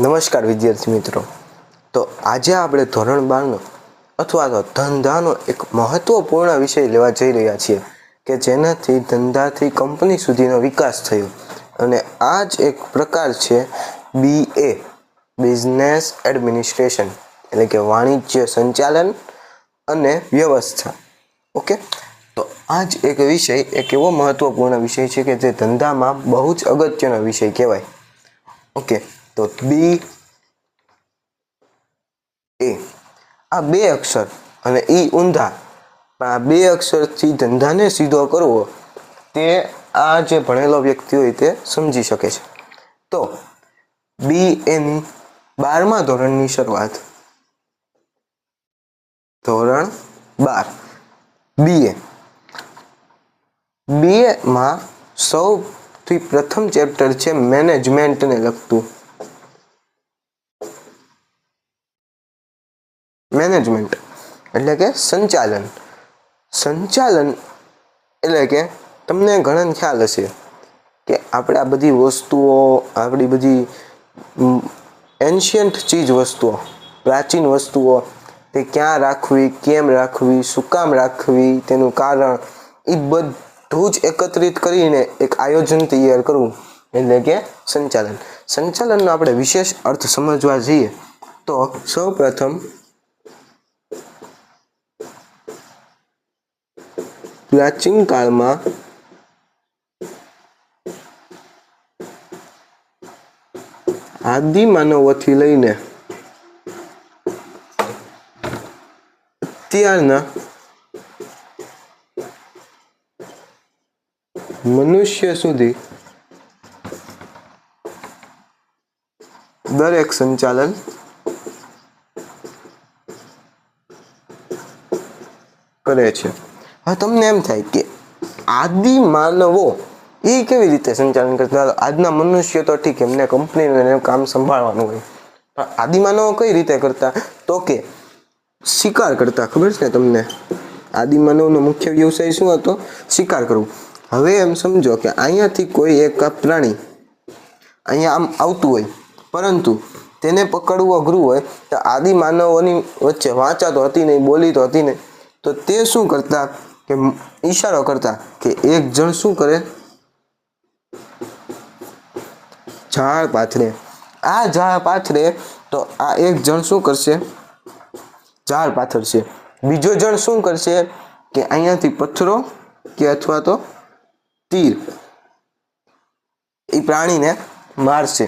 નમસ્કાર વિદ્યાર્થી મિત્રો. તો આજે આપણે ધોરણ બારનો અથવા તો ધંધાનો એક મહત્વપૂર્ણ વિષય લેવા જઈ રહ્યા છીએ કે જેનાથી ધંધાથી કંપની સુધીનો વિકાસ થયો. અને આ જ એક પ્રકાર છે બી એ, બિઝનેસ એડમિનિસ્ટ્રેશન, એટલે કે વાણિજ્ય સંચાલન અને વ્યવસ્થા. ઓકે? તો આ જ એક વિષય, એક એવો મહત્વપૂર્ણ વિષય છે કે જે ધંધામાં બહુ જ અગત્યનો વિષય કહેવાય. ઓકે? તો બી એ. આ બે અક્ષર અને ઈ ઊંધા. પણ આ બે અક્ષરથી ધંધાને સીધો કરવો, તે આ જે ભણેલો વ્યક્તિ હોય તે સમજી શકે છે. તો બી એની બારમા ધોરણની શરૂઆત. ધોરણ બાર. બીએ બીએમાં સૌથી પ્રથમ ચેપ્ટર છે મેનેજમેન્ટને લગતું. મેનેજમેન્ટ એટલે કે સંચાલન. સંચાલન એટલે કે તમને ઘણાને ખ્યાલ હશે કે આપણે આ બધી વસ્તુઓ, આપણી બધી એન્શિયન્ટ ચીજ વસ્તુઓ, પ્રાચીન વસ્તુઓ, તે ક્યાં રાખવી, કેમ રાખવી, શું કામ રાખવી, તેનું કારણ, એ બધું જ એકત્રિત કરીને એક આયોજન તૈયાર કરવું. એટલે કે સંચાલન. સંચાલનનો આપણે વિશેષ અર્થ સમજવા જઈએ તો સૌ પ્રાચીન કાળમાં આદિ માનવોથી લઈને અત્યારના મનુષ્ય સુધી દરેક સંચાલન કરે છે. હવે તમને એમ થાય કે આદિ માનવો એ કેવી રીતે સંચાલન કરતા આજના મનુષ્ય તો ઠીક એમને કંપનીનું કામ સંભાળવાનું હોય. પણ આદિ માનવો કઈ રીતે કરતા? તો કે શિકાર કરતા, ખબર છે ને તમને? આદિ માનવનો મુખ્ય વ્યવસાય શું હતો? શિકાર કરવું. હવે એમ સમજો કે અહીંયાથી કોઈ એક પ્રાણી અહીંયા આમ આવતું હોય, પરંતુ તેને પકડવું અઘરું હોય, તો આદિ માનવોની વચ્ચે વાંચા તો હતી નહીં બોલી તો હતી નહીં, તો તે શું કરતા? કે ઈશારો કરતા કે એક જણ શું કરે? ઝાડ પાથરે. આ ઝાડ પાથરે તો આ એક જણ શું કરશે? ઝાડ પાથરશે. બીજો જણ શું કરશે? કે અહીંયાથી પથ્થરો કે અથવા તો તીર એ પ્રાણીને મારશે.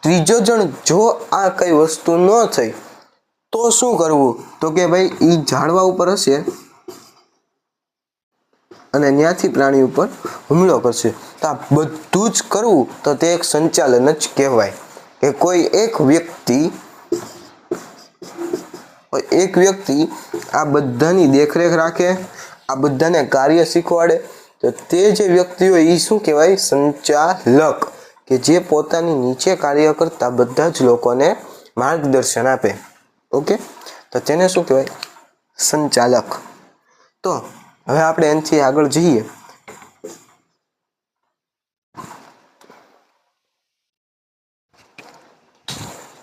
ત્રીજો જણ જો આ કઈ વસ્તુ ન થઈ તો શું કરવું? તો કે ભાઈ એ ઝાડવા ઉપર હશે અને ત્યાંથી પ્રાણી ઉપર હુમલો કરશે. તો આ બધું જ કરવું તો તે એક સંચાલન જ કહેવાય કે કોઈ એક વ્યક્તિ એક વ્યક્તિ આ બધાની દેખરેખ રાખે, આ બધાને કાર્ય શીખવાડે, તો તે જે વ્યક્તિ હોય એ શું કહેવાય? સંચાલક, કે જે પોતાની નીચે કાર્ય કરતા બધા જ લોકોને માર્ગદર્શન આપે. ઓકે? તો તેને શું કહેવાય? સંચાલક. તો હવે આપણે એનાથી આગળ જઈએ.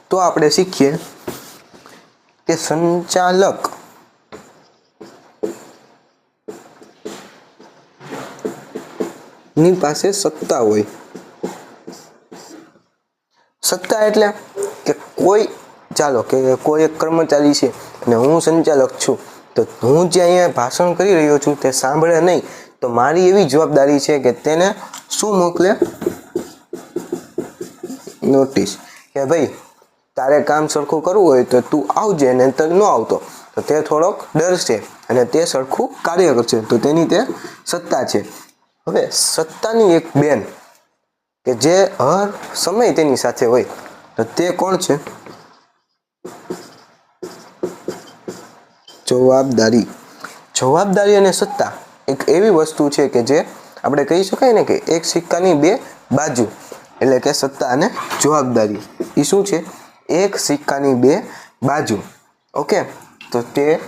તો આપણે શીખીએ કે સંચાલકની પાસે સત્તા હોય. સત્તા એટલે કે કોઈ, ચાલો કે કોઈ એક કર્મચારી છે અને હું સંચાલક છું. તો હું જે અહીંયા ભાષણ કરી રહ્યો છું તે સાંભળે નહીં, તો મારી એવી જવાબદારી છે કે તેને શું મોકલે? નોટિસ કે ભાઈ, તારે કામ સરખું કરવું હોય તો તું આવજે ને તો ન આવતો. તો તે થોડોક ડરશે અને તે સરખું કાર્ય કરશે. તો તેની તે સત્તા છે. હવે સત્તાની એક બેન કે જે હર સમય તેની સાથે હોય, તો તે કોણ છે? જવાબદારી. જવાબદારી અને સત્તા એક એવી વસ્તુ છે કે જે આપણે કહી શકાય ને કે એક સિક્કાની બે બાજુ, એટલે કે સત્તા અને જવાબદારી. એ શું છે? એક સિક્કાની બે બાજુ. ઓકે? તો તે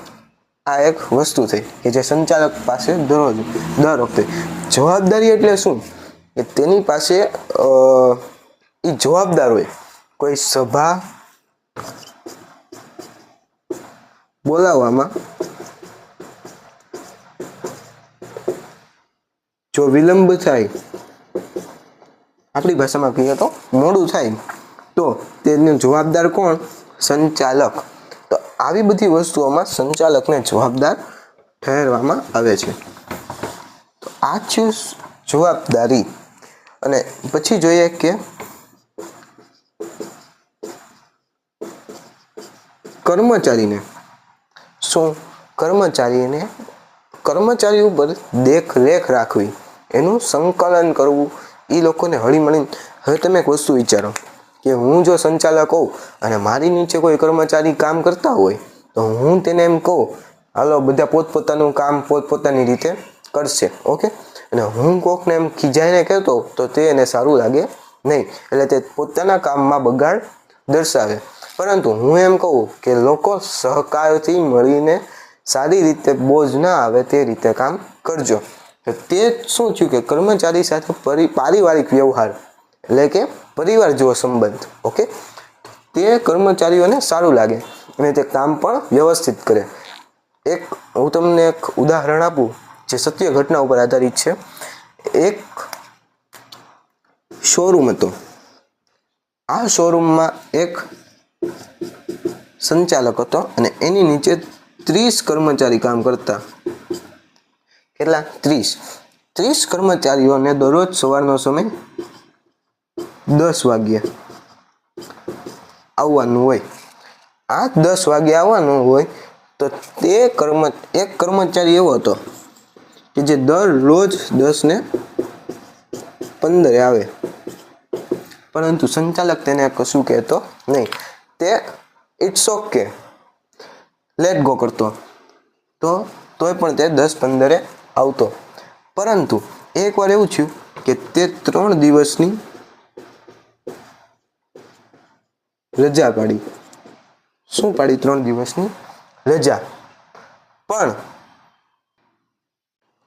આ એક વસ્તુ થઈ કે જે સંચાલક પાસે દરરોજ, દર વખતે. જવાબદારી એટલે શું? કે તેની પાસે એ જવાબદાર હોય. કોઈ સભા બોલાવવામાં જો વિલંબ થાય, આપણી ભાષામાં કહીએ તો મોડું થાય, તો તેને જવાબદાર કોણ? સંચાલક. તો આવી બધી વસ્તુઓમાં સંચાલકને જવાબદાર ઠેરવામાં આવે છે. તો આ છે જવાબદારી. અને પછી જોઈએ કે કર્મચારીને શું કર્મચારીને કર્મચારી ઉપર દેખરેખ રાખવી, એનું સંકલન કરવું એ લોકોને હળીમળીને. હવે તમે એક વસ્તુ વિચારો કે હું જો સંચાલક હોઉં અને મારી નીચે કોઈ કર્મચારી કામ કરતા હોય, તો હું તેને એમ કહું, હાલો, બધા પોતપોતાનું કામ પોતપોતાની રીતે કરશે. ઓકે? અને હું કોકને એમ ખીજાઈને કહેતો તો તે એને સારું લાગે નહીં. એટલે તે પોતાના કામમાં બગાડ દર્શાવે. પરંતુ હું એમ કહું કે લોકો સહકારથી મળીને સારી રીતે બોજ ના આવે તે રીતે કામ કરજો. તો તે શું થયું કે કર્મચારી સાથે પરી, પારિવારિક વ્યવહાર એટલે કે પરિવાર જેવો સંબંધ, ઓકે? તે કર્મચારીઓને સારું લાગે અને તે કામ પણ વ્યવસ્થિત કરે. એક, હું તમને એક ઉદાહરણ આપું જે સત્ય ઘટના ઉપર આધારિત છે. એક શોરૂમ હતો. આ શોરૂમમાં એક સંચાલક હતો અને એની નીચે ત્રીસ કર્મચારી કામ કરતા. કેટલા? ત્રીસ. ત્રીસ કર્મચારીઓને દરરોજ સવારનો સમય દસ વાગ્યે આવવાનું હોય. આ દસ વાગે આવવાનું હોય તો તે કર્મ, એક કર્મચારી એવો હતો કે જે દરરોજ દસ ને પંદરે આવે. પરંતુ સંચાલક તેને કશું કહેતો નહીં. તે ઇટ્સ ઓકે લેટ ગો કરતો. તો, તોય પણ તે દસ પંદરે આવતો. પરંતુ, એકવાર એવું થયું કે તે ત્રણ દિવસની રજા પાડી. શું પાડી ત્રણ દિવસની? રજા. પણ,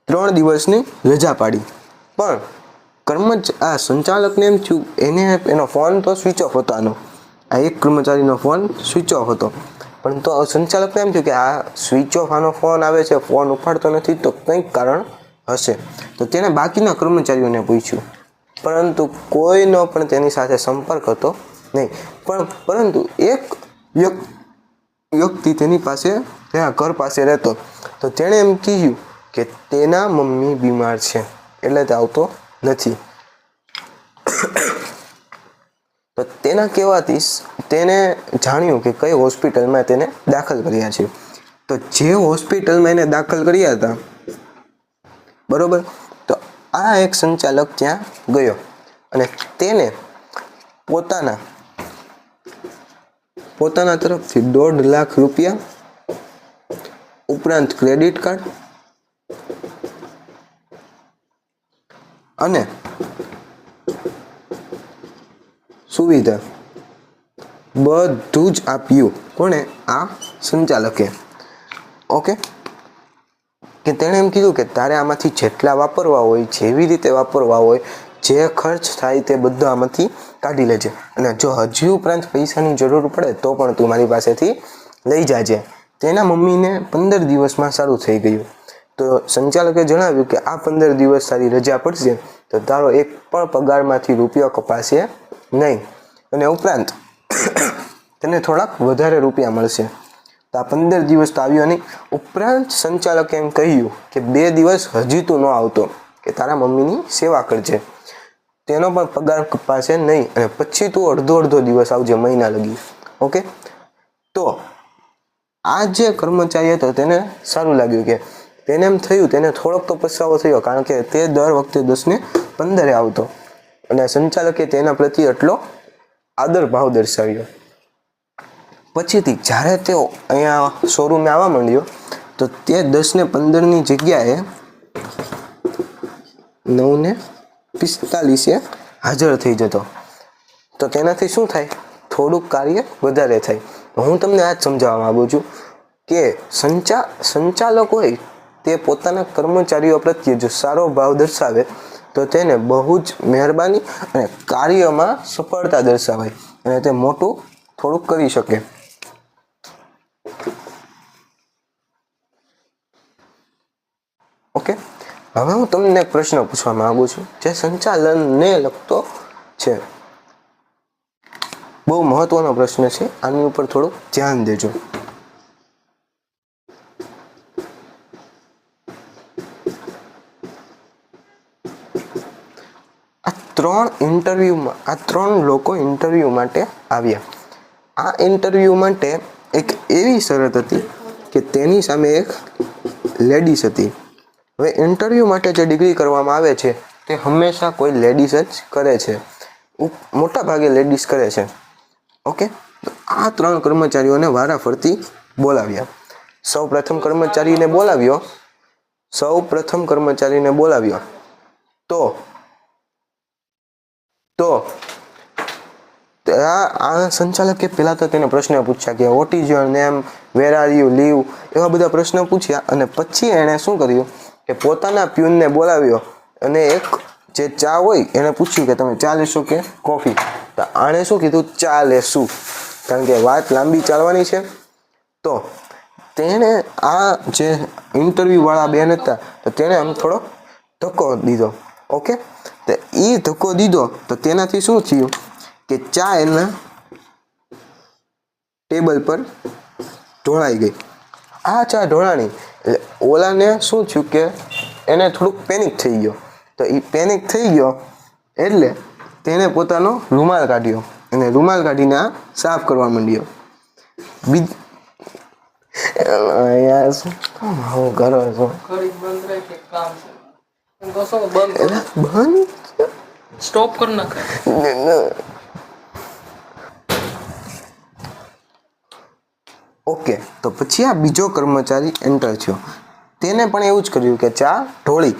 ત્રણ દિવસની રજા પાડી. પણ કર્મચ આ સંચાલકને એમ થયું, એને એનો ફોન તો સ્વિચ ઓફ હતો આનો. આ એક કર્મચારીનો ફોન સ્વિચ ઓફ હતો. પણ તો સંચાલકને એમ થયું કે આ સ્વિચ ઓફ આનો ફોન આવે છે, ફોન ઉપાડતો નથી, તો કંઈક કારણ હશે. તો તેણે બાકીના કર્મચારીઓને પૂછ્યું. પરંતુ કોઈનો પણ તેની સાથે સંપર્ક હતો નહીં. પણ પરંતુ એક વ્યક્તિ તેની પાસે, તેના ઘર પાસે રહેતો. તો તેણે એમ કહ્યું કે તેના મમ્મી બીમાર છે, એટલે તે આવતો નથી. તો તેના કહેવાથી તેને જાણ્યું કે કઈ હોસ્પિટલમાં તેને દાખલ કર્યા છે. તો જે હોસ્પિટલમાં એને દાખલ કર્યા હતા, બરોબર? તો આ એક સંચાલક ત્યાં ગયો અને તેને પોતાના પોતાના તરફથી દોઢ લાખ રૂપિયા ઉપરાંત ક્રેડિટ કાર્ડ અને સુવિધા બધું જ આપ્યું કોણે? આ સંચાલકે. ઓકે? કે તેણે એમ કીધું કે તારે આમાંથી જેટલા વાપરવા હોય, જેવી રીતે વાપરવા હોય, જે ખર્ચ થાય તે બધું આમાંથી કાઢી લેજે. અને જો હજી ઉપરાંત પૈસાની જરૂર પડે, તો પણ તું મારી પાસેથી લઈ જાજે. તેના મમ્મીને પંદર દિવસમાં સારું થઈ ગયું. તો સંચાલકે જણાવ્યું કે આ પંદર દિવસ તારી રજા પડશે, તો તારો એક પણ પગારમાંથી રૂપિયો કપાશે નહીં. અને ઉપરાંત, તેને થોડાક વધારે રૂપિયા મળશે. તો આ પંદર દિવસ તો આવ્યો નહીં. ઉપરાંત સંચાલકે એમ કહ્યું કે બે દિવસ હજી તું ન આવતો, કે તારા મમ્મીની સેવા કરજે. તેનો પણ પગાર કપાશે નહીં અને પછી તું અડધો અડધો દિવસ આવજે મહિના લગી. ઓકે તો આ જે કર્મચારી હતો તેને સારું લાગ્યું કે તેને એમ થયું, તેને થોડોક તો પસ્તાવો થયો, કારણ કે તે દર વખતે દસને પંદરે આવતો. અને સંચાલકે તેના પ્રત્યે એટલો આદર ભાવ દર્શાવ્યો. પછીથી જ્યારે તેઓ અહીંયા શોરૂમે આવવા માંડ્યો, તો તે દસ ને પંદરની જગ્યાએ નવ ને પિસ્તાલીસે હાજર થઈ જતો. તો તેનાથી શું થાય? થોડુંક કાર્ય વધારે થાય. હું તમને આ જ સમજાવવા માગું છું કે સંચા સંચાલક હોય તે પોતાના કર્મચારીઓ પ્રત્યે જો સારો ભાવ દર્શાવે તો તેને બહુ જ મહેરબાની અને કાર્યમાં સફળતા દર્શાવાય અને તે મોટું થોડુંક કરી શકે. ઓકે. હવે હું તમને એક પ્રશ્ન પૂછવા માંગુ છું જે સંચાલનને લગતો છે. બહુ મહત્વનો પ્રશ્ન છે. આની ઉપર થોડુંક ધ્યાન દેજો. ત્રણ ઇન્ટરવ્યૂમાં, આ ત્રણ લોકો ઇન્ટરવ્યૂ માટે આવ્યા. આ ઇન્ટરવ્યૂ માટે એક એવી શરત હતી કે તેની સામે એક લેડીઝ હતી. હવે ઇન્ટરવ્યૂ માટે જે ડિગ્રી કરવામાં આવે છે, તે હંમેશા કોઈ લેડીઝ જ કરે છે. મોટા ભાગે લેડીઝ કરે છે. ઓકે? આ ત્રણ કર્મચારીઓને વારાફરતી બોલાવ્યા. સૌ પ્રથમ કર્મચારીને બોલાવ્યો. સૌ પ્રથમ કર્મચારીને બોલાવ્યો. તો તો આ આ સંચાલકે પહેલાં તો તેને પ્રશ્ન પૂછ્યા કે what is your name where are you live એવા બધા પ્રશ્નો પૂછ્યા અને પછી એણે શું કર્યું કે પોતાના પ્યુનને બોલાવ્યો અને એક જે ચા હોય એને પૂછ્યું કે, તમે ચા લેશો કે કોફી? તો આણે શું કીધું? ચા લેશું. કારણ કે વાત લાંબી ચાલવાની છે. તો તેણે આ જે ઇન્ટરવ્યૂવાળા બેન હતા, તો તેણે આમ થોડો ધક્કો દીધો. ઓકે તો એ ધક્કો દીધો તો તેનાથી શું થયું કે ચા એના ટેબલ પર ઢોળાઈ ગઈ. આ ચા ઢોળાણી એટલે ઓલાને શું થયું કે એને થોડુંક પેનિક થઈ ગયો. તો એ પેનિક થઈ ગયો એટલે તેણે પોતાનો રૂમાલ કાઢ્યો અને રૂમાલ કાઢીને આ સાફ કરવા માંડ્યો. બીજ યાર, શું કરો છો? તો શું બંધ બંધ સ્ટોપ કર નાખ. ઓકે તો પછી આ બીજો કર્મચારી એન્ટર થયો. તેને પણ એવું જ કર્યું કે ચા ઢોળી.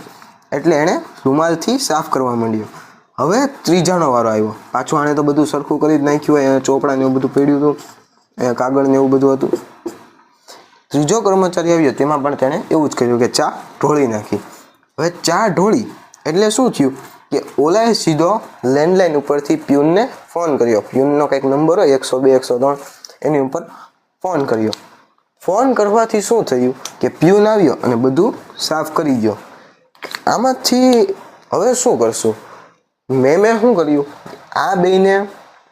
એટલે એણે રૂમાલથી સાફ કરવા માંડ્યો. હવે ત્રીજાનો વારો આવ્યો. પાછું આણે તો બધું સરખું કરી જ નાખ્યું હોય ચોપડા ને એવું બધું પડ્યું હતું એ કાગળ ને એવું બધું હતું. ત્રીજો કર્મચારી આવ્યો તેમાં પણ તેણે એવું જ કર્યું કે ચા ઢોળી નાખી. હવે ચા ઢોળી. એટલે શું થયું કે ઓલાએ સીધો લેન્ડલાઇન ઉપરથી પ્યુનને ફોન કર્યો. પ્યુનનો કંઈક નંબર હોય, એકસો બે, એકસો ત્રણ, એની ઉપર ફોન કર્યો. ફોન કરવાથી શું થયું કે પ્યુન આવ્યો અને બધું સાફ કરી ગયો. આમાંથી હવે શું કરશું? મેં મેં શું કર્યું? આ બેને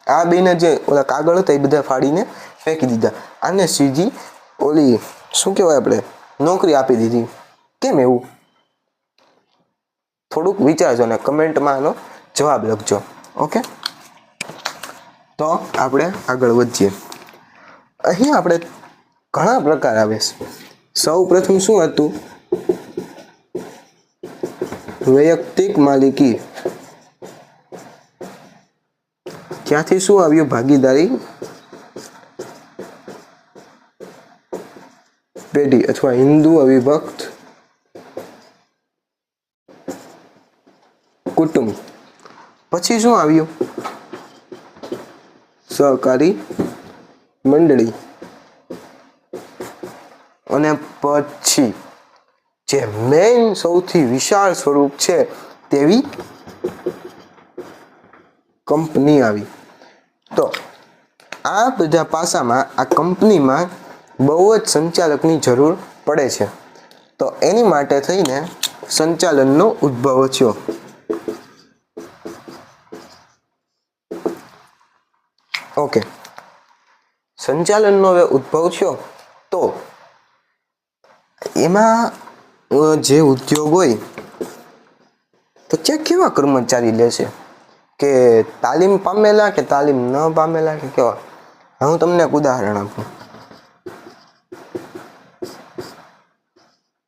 આ બેને જે ઓલા કાગળ હતા એ બધા ફાડીને ફેંકી દીધા. આને સીધી ઓલી, શું કહેવાય આપણે, નોકરી આપી દીધી. કેમ એવું? થોડુંક વિચારજો અને કમેન્ટમાં આનો જવાબ લખજો. ઓકે? તો આપણે આગળ વધીએ. અહીં આપણે ઘણા પ્રકાર આવે છે. સૌ પ્રથમ શું હતું? વૈયક્તિક માલિકી. ત્યાંથી શું આવ્યું? ભાગીદારી. પેઢી અથવા હિન્દુ અવિભક્ત. કુટુંબ. પછી શું આવ્યું? સહકારી મંડળી. અને પછી જે મેઇન સૌથી વિશાળ સ્વરૂપ છે તેવી કંપની આવી. તો આ બધા પાસામાં, આ કંપનીમાં બહુ જ સંચાલકની જરૂર પડે છે. તો એની માટે થઈને સંચાલનનો ઉદ્ભવ થયો. ઓકે. સંચાલનનો હવે ઉદ્ભવ થયો તો એમાં જે ઉદ્યોગ હોય, તો ત્યાં કેવા કર્મચારી લેશે કે તાલીમ પામેલા કે તાલીમ ન પામેલા કે કેવા? હું તમને એક ઉદાહરણ આપું.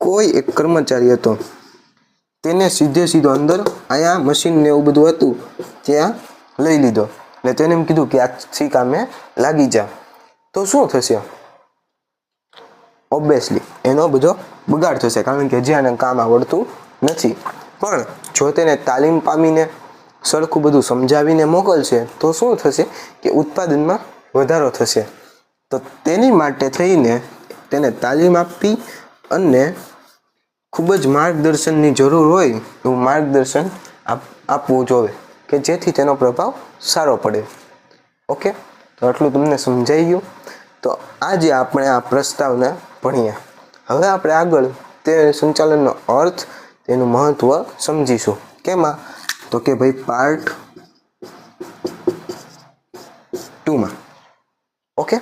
કોઈ એક કર્મચારી હતો, તેને સીધે સીધો અંદર અહીંયા મશીન ને એવું બધું હતું, ત્યાં લઈ લીધો. એટલે તેને એમ કીધું કે આજથી કામે લાગી જા. તો શું થશે? ઓબ્વિયસલી એનો બધો બગાડ થશે, કારણ કે જ્યાં કામ આવડતું નથી. પણ જો તેને તાલીમ પામીને સરખું બધું સમજાવીને મોકલશે, તો શું થશે કે ઉત્પાદનમાં વધારો થશે. તો તેની માટે થઈને તેને તાલીમ આપવી અને ખૂબ જ માર્ગદર્શનની જરૂર હોય એવું માર્ગદર્શન આપ, આપવું જોવે. કે જેથી તેનો પ્રભાવ સારો પડે. ઓકે? તો આટલું તમને સમજાઈ ગયું. તો આજે આપણે આ પ્રસ્તાવને ભણ્યા હવે આપણે આગળ તે સંચાલનનો અર્થ, તેનું મહત્ત્વ સમજીશું. કેમાં તો કે ભાઈ પાર્ટ ટુમાં ઓકે?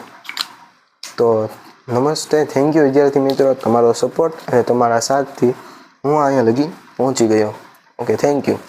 તો નમસ્તે થેન્ક યુ વિદ્યાર્થી મિત્રો, તમારો સપોર્ટ અને તમારા સાથથી હું અહીંયા લગી પહોંચી ગયો. Okay thank you